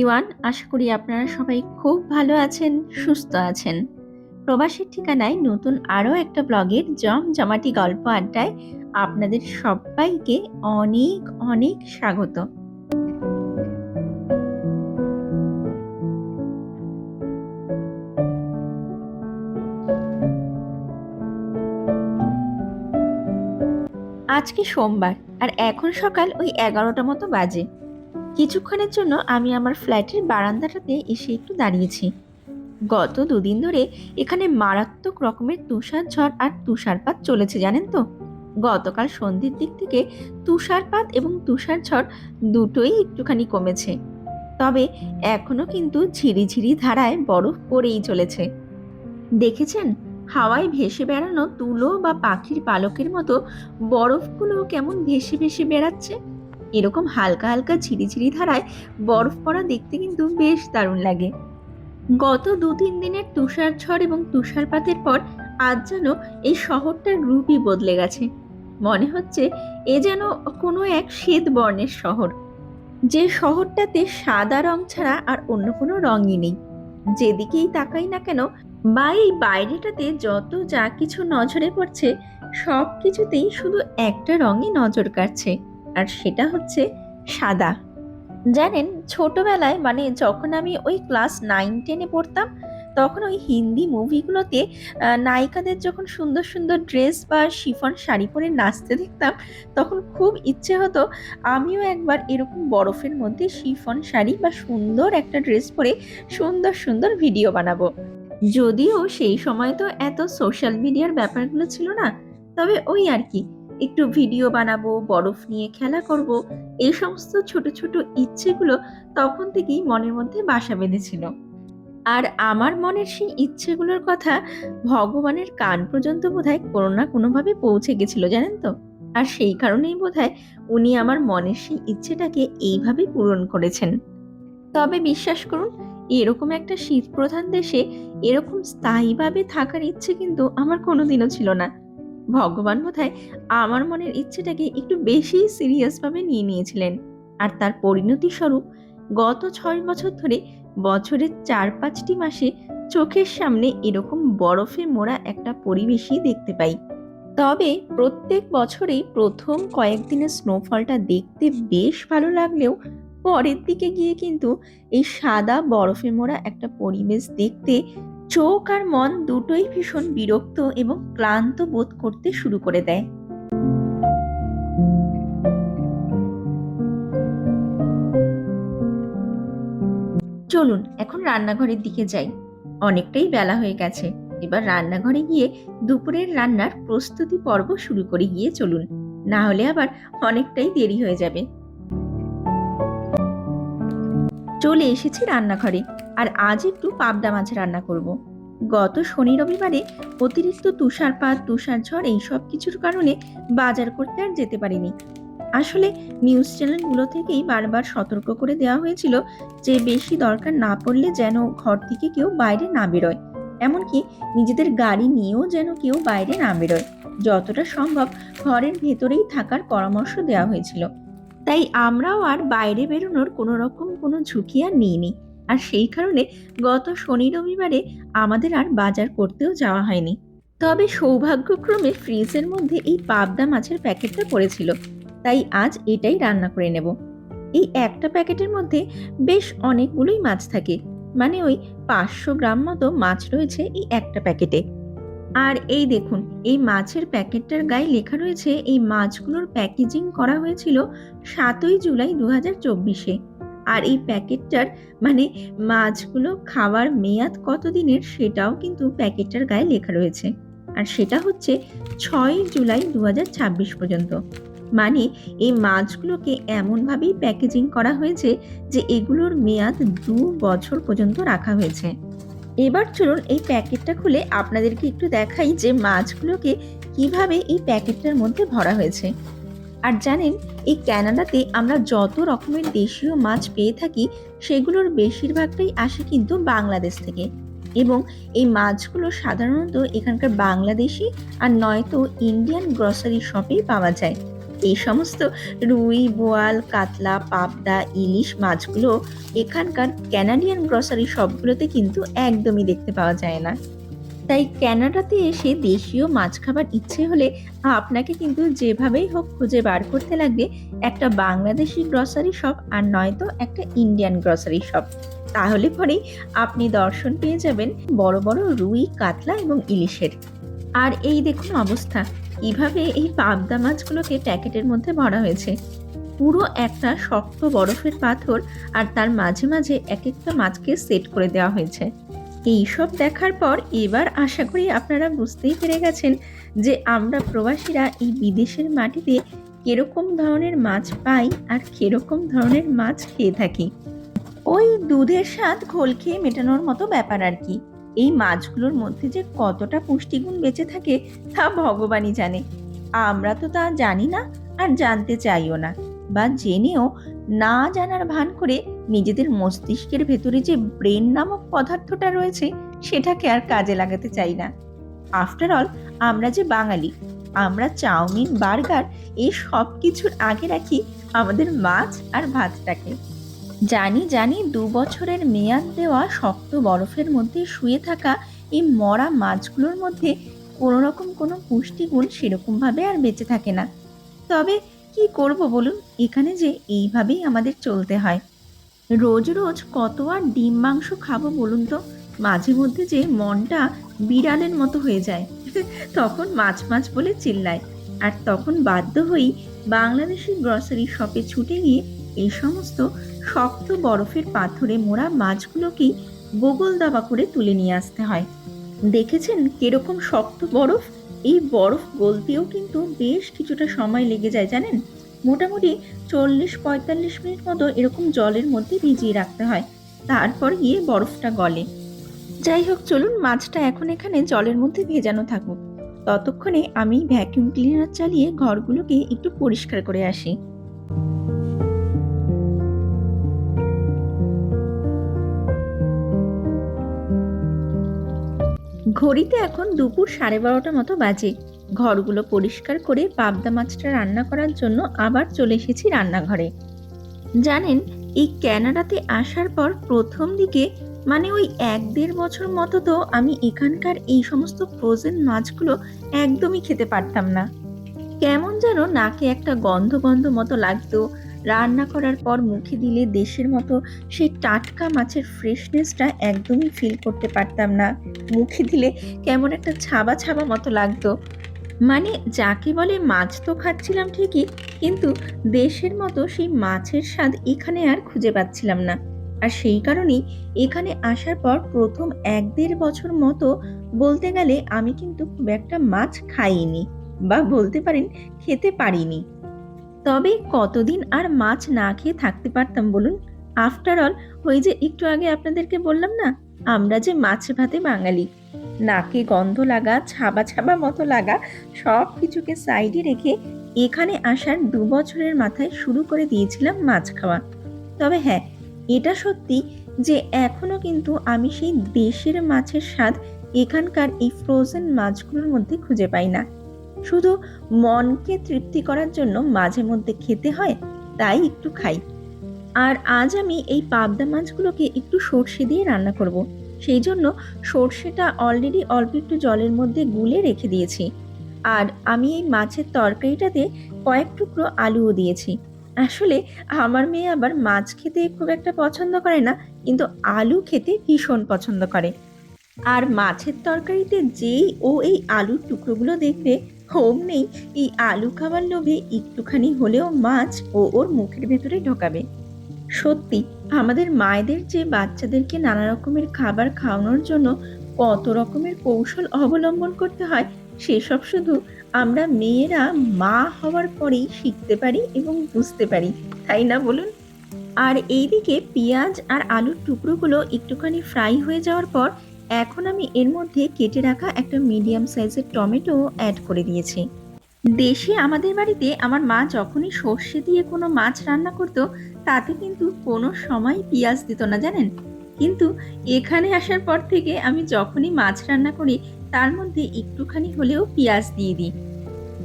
Everyone আশা করি আপনারা সবাই খুব ভালো আছেন, সুস্থ আছেন। প্রবাসের ঠিকানায় নতুন আরও একটা ব্লগের জমজমাটি গল্প আড্ডায় আপনাদের সবাইকে অনেক অনেক স্বাগত। আজকে সোমবার, আর এখন সকাল ওই এগারোটা মতো বাজে। কিছুক্ষণের জন্য আমি আমার ফ্ল্যাটের বারান্দাটাতে এসে একটু দাঁড়িয়েছি। গত দুদিন ধরে এখানে মারাত্মক রকমের তুষার ঝড় আর তুষারপাত চলেছে, জানেন তো? গতকাল সন্ধ্যের দিক থেকে তুষারপাত এবং তুষার ঝড় দুটোই একটুখানি কমেছে। তবে এখনও কিন্তু ঝিরিঝিরি ধারায় বরফ পড়েই চলেছে। দেখেছেন? হাওয়ায় ভেসে বেড়ানো তুলো বা পাখির পালকের মতো বরফগুলো কেমন ভেসে ভেসে বেড়াচ্ছে? এরকম হালকা হালকা ঝিরিঝিরি ধারায় বরফ পড়া দেখতে কিন্তু বেশ দারুণ লাগে। গত দু তিন দিনের তুষার ঝড় এবং তুষারপাতের পর আজ যেন এই শহরটার রূপই বদলে গেছে। মনে হচ্ছে এ যেন কোনো এক শ্বেত বর্ণের শহর। যে শহরটাতে সাদা রং ছাড়া আর অন্য কোনো রঙই নেই। যেদিকেই তাকাই না কেন, বা এই বাইরেটাতে যত যা কিছু নজরে পড়ছে সব কিছুতেই শুধু একটা রঙই নজর কাটছে আর সেটা হচ্ছে সাদা। জানেন, ছোটবেলায় মানে যখন আমি ওই ক্লাস নাইন, টেনে পড়তাম, তখন ওই হিন্দি মুভিগুলোতে নায়িকাদের যখন সুন্দর সুন্দর ড্রেস বা শিফন শাড়ি পরে নাচতে দেখতাম, তখন খুব ইচ্ছে হতো আমিও একবার এরকম বরফের মধ্যে শিফন শাড়ি বা সুন্দর একটা ড্রেস পরে সুন্দর সুন্দর ভিডিও বানাবো। যদিও সেই সময় তো এত সোশ্যাল মিডিয়ার ব্যাপারগুলো ছিল না, তবে ওই আর কি। একটু ভিডিও বানাবো, বরফ নিয়ে খেলা করব, এই সমস্ত ছোট ছোট ইচ্ছেগুলো তখন থেকেই মনের মধ্যে বাসা বেঁধেছিল। আর আমার মনের সেই ইচ্ছেগুলোর কথা ভগবানের কান পর্যন্ত বোধহয় কোনো না কোনোভাবে পৌঁছে গেছিল, জানেন তো? আর সেই কারণেই বোধহয় উনি আমার মনের সেই ইচ্ছেটাকে এইভাবে পূরণ করেছেন। তবে বিশ্বাস করুন, এরকম একটা শীত প্রধান দেশে এরকম স্থায়ীভাবে থাকার ইচ্ছে কিন্তু আমার কোনোদিনও ছিল না। ভগবান বোধহয় আমার মনের ইচ্ছেটাকে একটু বেশি সিরিয়াসভাবে নিয়ে নিয়েছিলেন। আর তার পরিণতি স্বরূপ গত ছয় বছর ধরে বছরের চার পাঁচটি মাসে চোখের সামনে এরকম বরফে মোড়া একটা পরিবেশই দেখতে পাই। তবে প্রত্যেক বছরেই প্রথম কয়েকদিনের স্নোফলটা দেখতে বেশ ভালো লাগলেও পরের দিকে গিয়ে কিন্তু এই সাদা বরফে মোড়া একটা পরিবেশ দেখতে চোখ আর মন দুটোই ভীষণ বিরক্ত এবং ক্লান্ত বোধ করতে শুরু করে দেয়। চলুন, এখন রান্নাঘরের দিকে যাই। অনেকটাই বেলা হয়ে গেছে। এবার রান্নাঘরে গিয়ে দুপুরের রান্নার প্রস্তুতি পর্ব শুরু করে গিয়ে চলুন। না হলে আবার অনেকটাই দেরি হয়ে যাবে। চলে এসেছি রান্নাঘরে, আর আজ একটু পাবদা মাছ রান্না করব। গত শনি রবিবারে অতিরিক্ত তুষারপাত তুষার ঝড় এইসব কিছুর কারণে বাজার করতে আর যেতে পারিনি। আসলে নিউজ চ্যানেলগুলো থেকেই বারবার সতর্ক করে দেওয়া হয়েছিল যে বেশি দরকার না পড়লে যেন ঘর থেকে কেউ বাইরে না বেরোয়। এমনকি নিজেদের গাড়ি নিয়েও যেন কেউ বাইরে না বেরোয়। যতটা সম্ভব ঘরের ভেতরেই থাকার পরামর্শ দেওয়া হয়েছিল। তাই আমরাও আর বাইরে বেরোনোর কোনো রকম কোনো ঝুঁকি আর নিইনি। আর সেই কারণে গত শনি রবিবারে আমাদের আর বাজার করতেও যাওয়া হয়নি। তবে সৌভাগ্যক্রমে ফ্রিজের মধ্যে এই পাবদা মাছের প্যাকেটটা পড়েছিল। তাই আজ এটাই রান্না করে নেব। এই একটা প্যাকেটের মধ্যে বেশ অনেকগুলোই মাছ থাকে। মানে ওই পাঁচশো গ্রাম মতো মাছ রয়েছে এই একটা প্যাকেটে। আর এই দেখুন, এই মাছের প্যাকেটটার গায়ে লেখা রয়েছে, এই মাছগুলোর প্যাকেজিং করা হয়েছিল সাতই জুলাই দু হাজার চব্বিশে। আর এই প্যাকেটটার মানে মাছগুলো খাওয়ার মেয়াদ কতদিনের সেটাও কিন্তু প্যাকেটটার গায়ে লেখা রয়েছে। আর সেটা হচ্ছে ছয় জুলাই দু হাজার ছাব্বিশ পর্যন্ত। মানে এই মাছগুলোকে এমনভাবেই প্যাকেজিং করা হয়েছে যে এগুলোর মেয়াদ দু বছর পর্যন্ত রাখা হয়েছে। এবার চলুন এই প্যাকেটটা খুলে আপনাদেরকে একটু দেখাই যে মাছগুলোকে কীভাবে এই প্যাকেটটার মধ্যে ভরা হয়েছে। আর জানেন, এই ক্যানাডাতে আমরা যত রকমের দেশীয় মাছ পেয়ে থাকি, সেগুলোর বেশিরভাগটাই আসে কিন্তু বাংলাদেশ থেকে। এবং এই মাছগুলো সাধারণত এখানকার বাংলাদেশি আর নয়তো ইন্ডিয়ান গ্রসারি শপেই পাওয়া যায়। এই সমস্ত রুই, বোয়াল, কাতলা, পাবদা, ইলিশ মাছগুলো এখানকার ক্যানাডিয়ান গ্রসারি শপগুলোতে কিন্তু একদমই দেখতে পাওয়া যায় না। তাই ক্যানাডাতে এসে দেশীয় মাছ খাবার ইচ্ছে হলে আপনাকে কিন্তু যেভাবেই হোক খুঁজে বার করতে লাগবে একটা বাংলাদেশি গ্রসারি শপ আর নয়তো একটা ইন্ডিয়ান গ্রসারি শপ তাহলে পরেই আপনি দর্শন পেয়ে যাবেন বড় বড় রুই, কাতলা এবং ইলিশের। আর এই দেখুন অবস্থা। কীভাবে এই পাবদা মাছগুলোকে প্যাকেটের মধ্যে ভরা হয়েছে। পুরো একটা শক্ত বরফের পাথর আর তার মাঝে মাঝে এক একটা মাছকে সেট করে দেওয়া হয়েছে। এইসব দেখার পর এবার আশা করি আপনারা বুঝতেই পেরে গেছেন যে আমরা প্রবাসীরা এই বিদেশের মাটিতে কীরকম ধরনের মাছ পাই আর কীরকম ধরনের মাছ খেয়ে থাকি। ওই দুধের স্বাদ ঘোল খেয়ে মেটানোর মতো ব্যাপার আর কি। এই মাছগুলোর মধ্যে যে কতটা পুষ্টিগুণ বেঁচে থাকে তা ভগবানই জানে। আমরা তো তা জানি না আর জানতে চাইও না বা জেনেও না জানার ভান করে নিজেদের মস্তিষ্কের ভেতরে যে ব্রেন নামক পদার্থটা রয়েছে সেটাকে আর কাজে লাগাতে চাই না। আফটার অল আমরা যে বাঙালি, আমরা চাউমিন, বার্গার এই সব কিছুর আগে রাখি আমাদের মাছ আর ভাতটাকে। জানি জানি দু বছরের মেয়াদ দেওয়া শক্ত বরফের মধ্যে শুয়ে থাকা এই মরা মাছগুলোর মধ্যে কোনো রকম কোনো পুষ্টিগুণ সেরকমভাবে আর বেঁচে থাকে না। তবে কি করব বলুন? এখানে যে এইভাবেই আমাদের চলতে হয়। রোজ রোজ কত আর ডিম মাংস খাব বলুন তো? মাঝে মধ্যে যে মনটা বিড়ালের মতো হয়ে যায়। তখন মাছ মাছ বলে চিল্লায়। আর তখন বাধ্য হয়েই বাংলাদেশি গ্রসারি শপে ছুটে গিয়ে এই সমস্ত শক্ত বরফের পাথরে মোড়া মাছগুলোকেই বগল দাবা করে তুলে নিয়ে আসতে হয়। দেখেছেন কীরকম শক্ত বরফ? এই বরফ গলতেও কিন্তু বেশ কিছুটা সময় লেগে যায়, জানেন? মোটামুটি চল্লিশ পঁয়তাল্লিশ মিনিট মতো এরকম জলের মধ্যে ভিজিয়ে রাখতে হয়। তারপর গিয়ে বরফটা গলে। যাই হোক, চলুন মাছটা এখন এখানে জলের মধ্যে ভেজানো থাকুক। ততক্ষণে আমি ভ্যাকিউম ক্লিনার চালিয়ে ঘরগুলোকে একটু পরিষ্কার করে আসি। ঘড়িতে এখন দুপুর সাড়ে বারোটা মতো বাজে। ঘরগুলো পরিষ্কার করে পাবদা মাছটা রান্না করার জন্য আবার চলে এসেছি রান্নাঘরে। জানেন, এই ক্যানাডাতে আসার পর প্রথম দিকে মানে ওই এক দেড় বছর মতো তো আমি এখানকার এই সমস্ত ফ্রোজেন মাছগুলো একদমই খেতে পারতাম না। কেমন যেন নাকে একটা গন্ধ গন্ধ মতো লাগতো রান্না করার পর মুখে দিলে দেশের মতো সেই টাটকা মাছের ফ্রেশনেসটা একদমই ফিল করতে পারতাম না। মুখে দিলে কেমন একটা ছাবা ছাবা মতো লাগতো। মানে যাকে বলে মাছ তো খাচ্ছিলাম ঠিকই, কিন্তু দেশের মতো সেই মাছের স্বাদ এখানে আর খুঁজে পাচ্ছিলাম না। আর সেই কারণেই এখানে আসার পর প্রথম এক দেড় বছর মতো বলতে গেলে আমি কিন্তু খুব একটা মাছ খাইনি বা বলতে পারেন খেতে পারিনি। তবে কতদিন আর মাছ না খেয়ে থাকতে পারতাম বলুন? আফটার অল ওই যে একটু আগে আপনাদেরকে বললাম না, আমরা যে মাছ ভাতে বাঙালি। নাকে গন্ধ লাগা, ছাবা ছাবা মতো লাগা, সব কিছুকে সাইডে রেখে এখানে আসার দু বছরের মাথায় শুরু করে দিয়েছিলাম মাছ খাওয়া। তবে হ্যাঁ এটা সত্যি যে এখনও কিন্তু আমি সেই দেশের মাছের স্বাদ এখানকার এই ফ্রোজেন মাছগুলোর মধ্যে খুঁজে পাই না। শুধু মনকে তৃপ্তি করার জন্য মাঝে মধ্যে খেতে হয়, তাই একটু খাই। আর আজ আমি এই পাবদা মাছগুলোকে একটু সর্ষে দিয়ে রান্না করব। সেই জন্য সর্ষেটা অলরেডি অল্প একটু জলের মধ্যে গুলে রেখে দিয়েছি। আর আমি এই মাছের তরকারিটাতে কয়েক টুকরো আলুও দিয়েছি। আসলে আমার মেয়ে আবার মাছ খেতে খুব একটা পছন্দ করে না, কিন্তু আলু খেতে ভীষণ পছন্দ করে। আর মাছের তরকারিতে যেই ও এই আলুর টুকরোগুলো দেখবে হোম নেই, এই আলু খাবার লোভে একটুখানি হলেও মাছ ও ওর মুখের ভেতরে ঢোকাবে। সত্যি, আমাদের মায়েদের যে বাচ্চাদেরকে নানা রকমের খাবার খাওয়ানোর জন্য কত রকমের কৌশল অবলম্বন করতে হয়, সেসব শুধু আমরা মেয়েরা মা হওয়ার পরেই শিখতে পারি এবং বুঝতে পারি, তাই না বলুন? আর এইদিকে পেঁয়াজ আর আলুর টুকরোগুলো একটুখানি ফ্রাই হয়ে যাওয়ার পর এখন আমি এর মধ্যে কেটে রাখা একটা মিডিয়াম সাইজের টমেটো অ্যাড করে দিয়েছি। দেশে আমাদের বাড়িতে আমার মা যখনই সর্ষে দিয়ে কোনো মাছ রান্না করতো, তাতে কিন্তু কোনো সময় পেঁয়াজ দিত না, জানেন? কিন্তু এখানে আসার পর থেকে আমি যখনই মাছ রান্না করি, তার মধ্যে একটুখানি হলেও পেঁয়াজ দিয়ে দিই।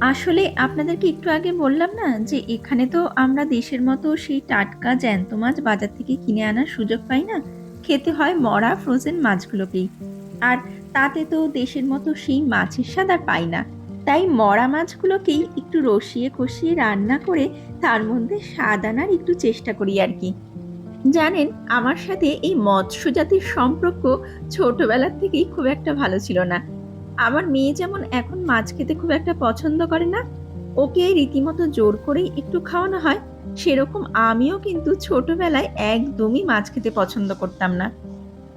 আসলে আপনাদেরকে একটু আগে বললাম না যে এখানে তো আমরা দেশের মতো সেই টাটকা জ্যান্ত মাছ বাজার থেকে কিনে আনার সুযোগ পাই না? খেতে হয় মরা ফ্রোজেন মাছগুলোকেই। আর তাতে তো দেশের মতো সেই মাছের স্বাদ আর পাই না। তাই মরা মাছগুলোকেই একটু রসিয়ে কষিয়ে রান্না করে তার মধ্যে স্বাদ আনার একটু চেষ্টা করি আর কি। জানেন, আমার সাথে এই মৎস্য জাতির সম্পর্ক ছোটবেলার থেকেই খুব একটা ভালো ছিল না। আমার মেয়ে যেমন এখন মাছ খেতে খুব একটা পছন্দ করে না ওকে রীতিমতো জোর করেই একটু খাওয়ানো হয় সেরকম আমিও কিন্তু ছোটবেলায় একদমই মাছ খেতে পছন্দ করতাম না।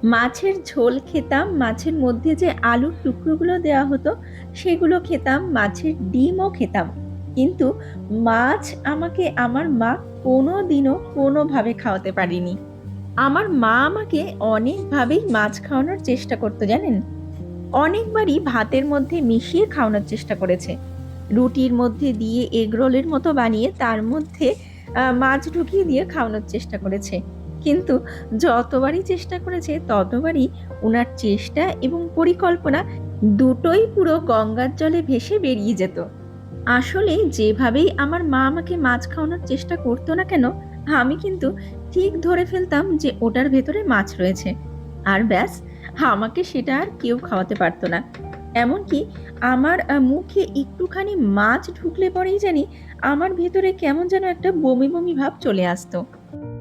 মাছের ঝোল খেতাম, মাছের মধ্যে যে আলুর টুকরোগুলো দেওয়া হতো, সেগুলো খেতাম, মাছের ডিমও খেতাম। কিন্তু মাছ আমাকে, আমার মা কোনো দিনও কোনোভাবে খাওয়াতে পারিনি। আমার মা আমাকে অনেকভাবেই মাছ খাওয়ানোর চেষ্টা করতো, জানেন? অনেকবারই ভাতের মধ্যে মিশিয়ে খাওয়ানোর চেষ্টা করেছে। রুটির মধ্যে দিয়ে, এগরোলের মতো বানিয়ে, তার মধ্যে মাছ ঢুকিয়ে দিয়ে খাওয়ানোর চেষ্টা করেছে। কিন্তু যতবারই চেষ্টা করেছে, ততবারই ওনার চেষ্টা এবং পরিকল্পনা দুটোই পুরো গঙ্গার জলে ভেসে বেরিয়ে যেত। আসলে যেভাবেই আমার মা আমাকে মাছ খাওয়ানোর চেষ্টা করতো না কেন, আমি কিন্তু ঠিক ধরে ফেলতাম যে ওটার ভেতরে মাছ রয়েছে। আর ব্যাস, আমাকে সেটা আর কেউ খাওয়াতে পারতো না। এমনকি আমার মুখে একটুখানি মাছ ঢুকলে পরেই জানি আমার ভেতরে কেমন যেন একটা বমি বমি ভাব চলে আসতো।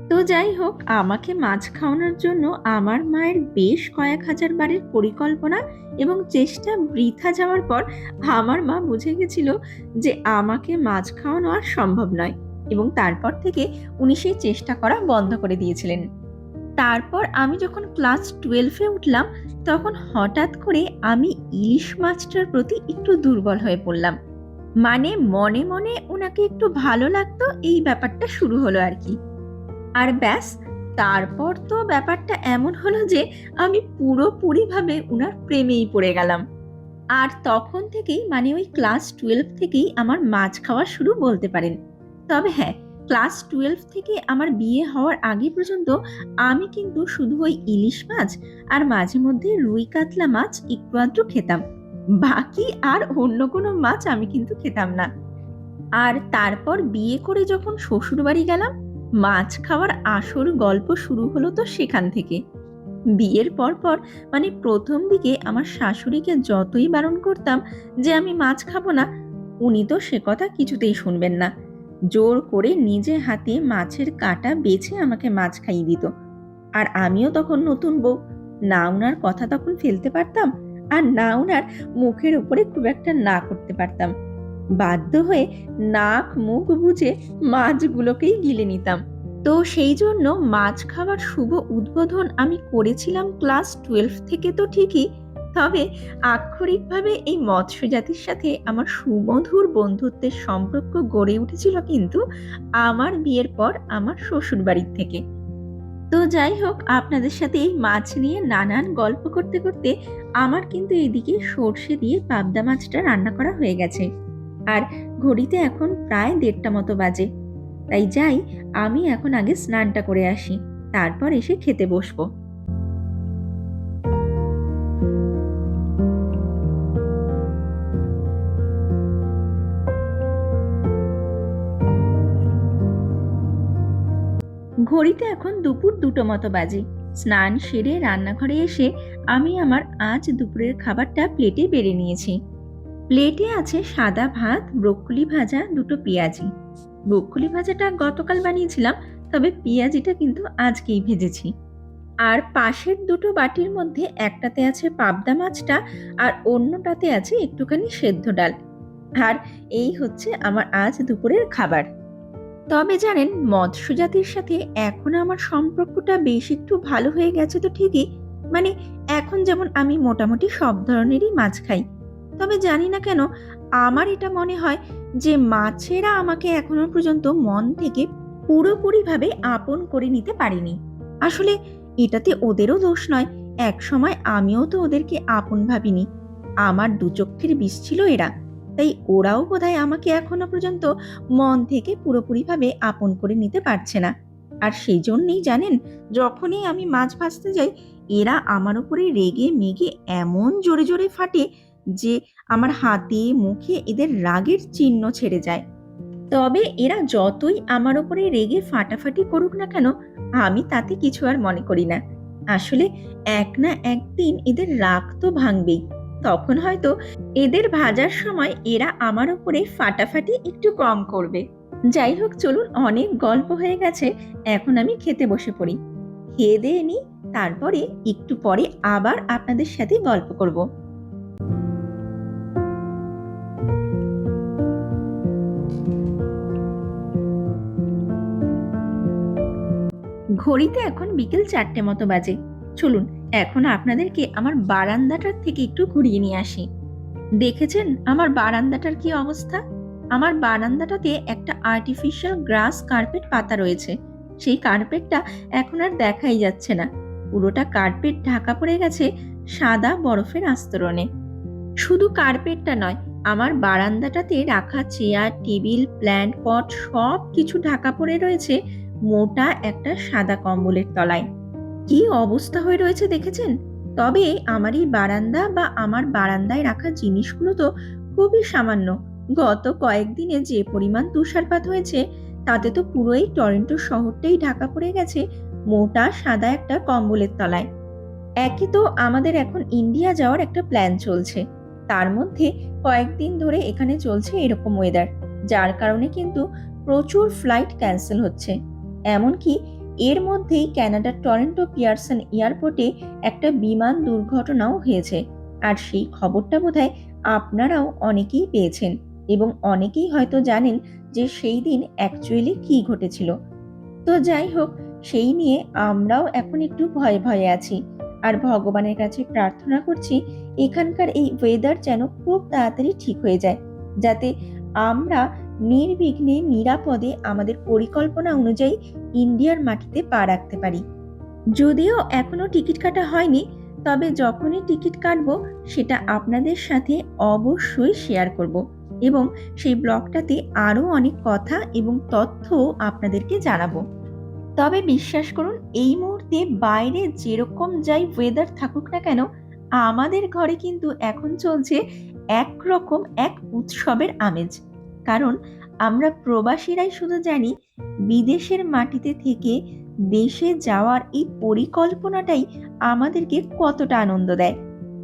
তো যাই হোক, আমাকে মাছ খাওয়ানোর জন্য আমার মায়ের বেশ কয়েক হাজার বারের পরিকল্পনা এবং চেষ্টা বৃথা যাওয়ার পর আমার মা বুঝে গেছিল যে আমাকে মাছ খাওয়ানো আর সম্ভব নয় এবং তারপর থেকে উনি সেই চেষ্টা করা বন্ধ করে দিয়েছিলেন। তারপর আমি যখন ক্লাস টুয়েলভে উঠলাম, তখন হঠাৎ করে আমি ইলিশ মাছটার প্রতি একটু দুর্বল হয়ে পড়লাম। মানে মনে মনে ওনাকে একটু ভালো লাগতো এই ব্যাপারটা শুরু হলো আর কি। আর ব্যাস, তারপর তো ব্যাপারটা এমন হলো যে আমি পুরোপুরিভাবে ওনার প্রেমেই পড়ে গেলাম। আর তখন থেকেই মানে ওই ক্লাস টুয়েলভ থেকেই আমার মাছ খাওয়া শুরু বলতে পারেন। তবে হ্যাঁ ক্লাস টুয়েলভ থেকে আমার বিয়ে হওয়ার আগে পর্যন্ত আমি কিন্তু শুধু ওই ইলিশ মাছ আর মাঝে মধ্যে রুই কাতলা মাছ একটু আধটু খেতাম। বাকি আর অন্য কোনো মাছ আমি কিন্তু খেতাম না। আর তারপর বিয়ে করে যখন শ্বশুর বাড়ি গেলাম, মাছ খাওয়ার আসল গল্প শুরু হলো তো সেখান থেকে। বিয়ের পর পর মানে প্রথম দিকে আমার শাশুড়িকে যতই বারণ করতাম যে আমি মাছ খাব না, উনি তো সে কথা কিছুতেই শুনবেন না। জোর করে নিজে হাতে মাছের কাঁটা বেছে আমাকে মাছ খাইয়ে দিত। আর আমিও তখন নতুন বউ। না উনার কথা তখন ফেলতে পারতাম আর না উনার মুখের উপরে খুব একটা না করতে পারতাম। বাধ্য হয়ে নাক মুখ বুঝে মাছগুলোকেই গিলে নিতাম। তো সেই জন্য মাছ খাওয়ার শুভ উদ্বোধন আমি করেছিলাম ক্লাস টুয়েলভ থেকে তো ঠিকই। তবে আক্ষরিকভাবে এই মৎস্য জাতির সাথে আমার সুমধুর বন্ধুত্বের সম্পর্ক গড়ে উঠেছিল কিন্তু আমার বিয়ের পর আমার শ্বশুর বাড়ির থেকে। তো যাই হোক, আপনাদের সাথে এই মাছ নিয়ে নানান গল্প করতে করতে আমার কিন্তু এদিকে সর্ষে দিয়ে পাবদা মাছটা রান্না করা হয়ে গেছে। আর ঘড়িতে এখন প্রায় দেড়টা মতো বাজে। তাই যাই, আমি এখন আগে স্নানটা করে আসি। তারপর এসে খেতে বসবো। ঘড়িতে এখন দুপুর দুটো মতো বাজে। স্নান সেরে রান্নাঘরে এসে আমি আমার আজ দুপুরের খাবারটা প্লেটে বেড়ে নিয়েছি। প্লেটে আছে সাদা ভাত, ব্রোকলি ভাজা, দুটো পেঁয়াজি। ব্রোকলি ভাজাটা গতকাল বানিয়েছিলাম, তবে পেঁয়াজিটা কিন্তু আজকেই ভেজেছি। আর পাশের দুটো বাটির মধ্যে একটাতে আছে পাবদা মাছটা আর অন্যটাতে আছে একটুখানি সেদ্ধ ডাল। আর এই হচ্ছে আমার আজ দুপুরের খাবার। তবে জানেন মৎস্য জাতির সাথে এখন আমার সম্পর্কটা বেশ একটু ভালো হয়ে গেছে তো ঠিকই। মানে এখন যেমন আমি মোটামুটি সব ধরনেরই মাছ খাই। তবে জানি না কেন, আমার এটা মনে হয় যে মাছেরা আমাকে এখনও পর্যন্ত মন থেকে পুরোপুরিভাবে আপন করে নিতে পারেনি। আসলে এটাতে ওদেরও দোষ নয় এক সময় আমিও তো ওদেরকে আপন ভাবিনি। আমার দু চক্ষের বিষ ছিল এরা। তাই ওরাও বোধহয় আমাকে এখনও পর্যন্ত মন থেকে পুরোপুরিভাবে আপন করে নিতে পারছে না। আর সেই জন্যেই জানেন, যখনই আমি মাছ ভাজতে যাই, এরা আমার উপরে রেগে মেগে এমন জোরে জোরে ফাটে যে আমার হাতে, মুখে এদের রাগের চিহ্ন ছেড়ে যায়। তবে এরা যতই আমার ওপরে রেগে ফাটাফাটি করুক না কেন, আমি তাতে কিছু আর মনে করি না। আসলে এক না একদিন এদের রাগ তো ভাঙবেই। তখন হয়তো এদের ভাজার সময় এরা আমার উপরে ফাটাফাটি একটু কম করবে। যাই হোক, চলুন অনেক গল্প হয়ে গেছে, এখন আমি খেতে বসে পড়ি। খেয়ে দিয়ে নিই, তারপরে একটু পরে আবার আপনাদের সাথে গল্প করব। ঘড়িতে এখন বিকেল চারটে মতো বাজে। চলুন এখন আপনাদেরকে আমার বারান্দাটার থেকে একটু ঘুরিয়ে নিয়ে আসি। দেখেছেন আমার বারান্দাটার কি অবস্থা? আমার বারান্দাটাতে একটা আর্টিফিশিয়াল গ্রাস কার্পেট পাতা রয়েছে। সেই কার্পেটটা এখন আর দেখাই যাচ্ছে না। পুরোটা কার্পেট ঢাকা পড়ে গেছে সাদা বরফের আস্তরণে। শুধু কার্পেটটা নয়, আমার বারান্দাটাতে রাখা চেয়ার টেবিল প্ল্যান্ট পট সব কিছু ঢাকা পড়ে রয়েছে মোটা একটা সাদা কম্বলের তলায়। কি অবস্থা হয়ে রয়েছে দেখেছেন? তবে আমার এই বারান্দা বা আমার বারান্দায় রাখা জিনিসগুলো তো খুবই সামান্য। গত কয়েকদিনে যে পরিমাণ তুষারপাত হয়েছে, তাতে তো পুরোই টরেন্টো শহরটাই ঢাকা পড়ে গেছে, মোটা সাদা একটা কম্বলের তলায়। একই তো আমাদের এখন ইন্ডিয়া যাওয়ার একটা প্ল্যান চলছে। তার মধ্যে কয়েকদিন ধরে এখানে চলছে এরকম ওয়েদার যার কারণে কিন্তু প্রচুর ফ্লাইট ক্যান্সেল হচ্ছে। এমনকি এর মধ্যেই ক্যানাডার টরেন্টো পিয়ারসন এয়ারপোর্টে একটা বিমান দুর্ঘটনাও হয়েছে। আর সেই খবরটা বোধহয় আপনারাও অনেকেই পেয়েছেন এবং অনেকেই হয়তো জানেন যে সেই দিন অ্যাকচুয়ালি কি ঘটেছিল। তো যাই হোক, সেই নিয়ে আমরাও এখন একটু ভয়ে ভয়ে আছি। আর ভগবানের কাছে প্রার্থনা করছি এখানকার এই ওয়েদার যেন খুব তাড়াতাড়ি ঠিক হয়ে যায়, যাতে আমরা নির্বিঘ্নে নিরাপদে আমাদের পরিকল্পনা অনুযায়ী ইন্ডিয়ার মাটিতে পা রাখতে পারি। যদিও এখনও টিকিট কাটা হয়নি, তবে যখনই টিকিট কাটব, সেটা আপনাদের সাথে অবশ্যই শেয়ার করব এবং সেই ব্লগটাতে আরও অনেক কথা এবং তথ্য আপনাদেরকে জানাব। তবে বিশ্বাস করুন, এই মুহূর্তে বাইরে যেরকম যাই ওয়েদার থাকুক না কেন, আমাদের ঘরে কিন্তু এখন চলছে একরকম এক উৎসবের আমেজ। কারণ আমরা প্রবাসীরাই শুধু জানি বিদেশের মাটিতে থেকে দেশে যাওয়ার এই পরিকল্পনাটাই আমাদেরকে কতটা আনন্দ দেয়।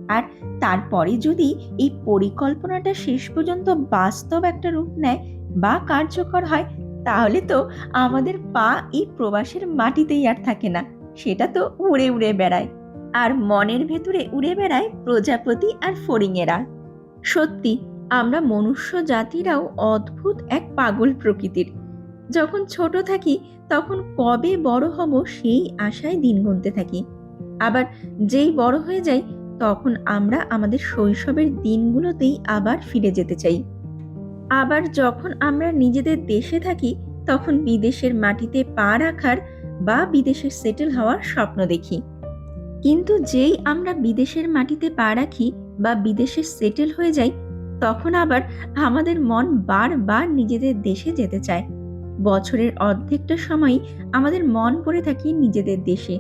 আর তারপরে যদি এই পরিকল্পনাটা শেষ পর্যন্ত বাস্তব একটা রূপ নেয় বা কার্যকর হয়, তাহলে তো আমাদের পা এই প্রবাসের মাটিতেই আর থাকে না। সেটা তো উড়ে উড়ে বেড়ায়। আর মনের ভেতরে উড়ে বেড়ায় প্রজাপতি আর ফড়িংয়েরা সত্যি আমরা মনুষ্য জাতিরাও অদ্ভুত এক পাগল প্রকৃতির। যখন ছোট থাকি, তখন কবে বড় হব সেই আশায় দিন গুনতে থাকি। আবার যেই বড় হয়ে যাই, তখন আমরা আমাদের শৈশবের দিনগুলোতেই আবার ফিরে যেতে চাই। আবার যখন আমরা নিজেদের দেশে থাকি, তখন বিদেশের মাটিতে পা রাখার বা বিদেশে সেটেল হওয়ার স্বপ্ন দেখি। কিন্তু যেই আমরা বিদেশের মাটিতে পা রাখি বা বিদেশে সেটেল হয়ে যাই তখন আবার আমাদের মন বারবার নিজেদের দেশে যেতে চায়। বছরের অর্ধেকটা সময় আমাদের মন পড়ে থাকে নিজেদের দেশে।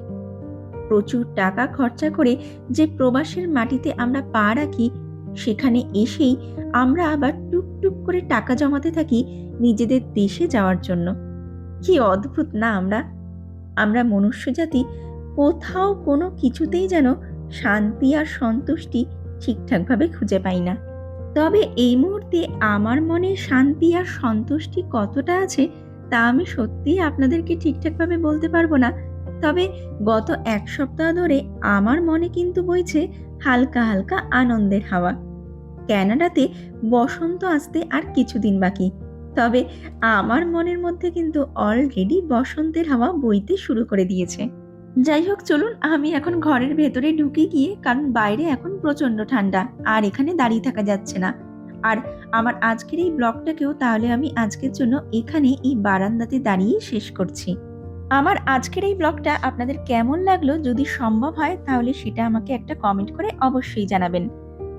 প্রচুর টাকা খরচা করে যে প্রবাসের মাটিতে আমরা পা রাখি, সেখানে এসেই আমরা আবার টুকটুক করে টাকা জমাতে থাকি নিজেদের দেশে যাওয়ার জন্য। কি অদ্ভুত না আমরা? আমরা মনুষ্য জাতি, কোথাও কোনো কিছুতেই যেন শান্তি আর সন্তুষ্টি ঠিকঠাকভাবে খুঁজে পাই না। তবে এই মুহূর্তে আমার মনে শান্তি আর সন্তুষ্টি কতটা আছে তা আমি সত্যিই আপনাদেরকে ঠিকঠাকভাবে বলতে পারব না। তবে গত এক সপ্তাহ ধরে আমার মনে কিন্তু বইছে হালকা হালকা আনন্দের হাওয়া। ক্যানাডাতে বসন্ত আসতে আর কিছুদিন বাকি। তবে আমার মনের মধ্যে কিন্তু অলরেডি বসন্তের হাওয়া বইতে শুরু করে দিয়েছে। যাই হোক, চলুন, আমি এখন ঘরের ভেতরে ঢুকে গিয়ে, কারণ বাইরে এখন প্রচণ্ড ঠান্ডা, আর এখানে দাঁড়িয়ে থাকা যাচ্ছে না। আর আমার আজকের এই ব্লগটাকেও তাহলে আমি আজকের জন্য এখানে এই বারান্দাতে দাঁড়িয়ে শেষ করছি। আমার আজকের এই ব্লগটা আপনাদের কেমন লাগল, যদি সম্ভব হয়, তাহলে সেটা আমাকে একটা কমেন্ট করে অবশ্যই জানাবেন।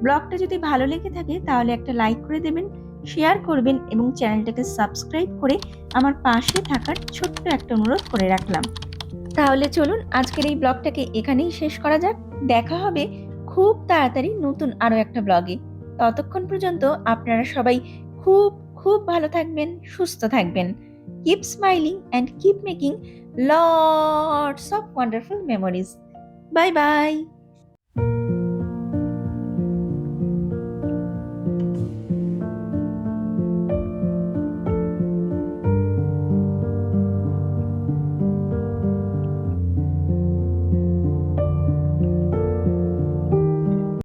ব্লগটা যদি ভালো লেগে থাকে, তাহলে একটা লাইক করে দেবেন, শেয়ার করবেন, এবং চ্যানেলটাকে সাবস্ক্রাইব করে আমার পাশে থাকার ছোট্ট একটা অনুরোধ করে রাখলাম। তাহলে চলুন আজকের এই ব্লগটাকে এখানেই শেষ করা যাক। দেখা হবে খুব তাড়াতাড়ি নতুন আরও একটা ব্লগে। ততক্ষণ পর্যন্ত আপনারা সবাই খুব খুব ভালো থাকবেন, সুস্থ থাকবেন। Keep smiling and keep making lots of wonderful memories bye bye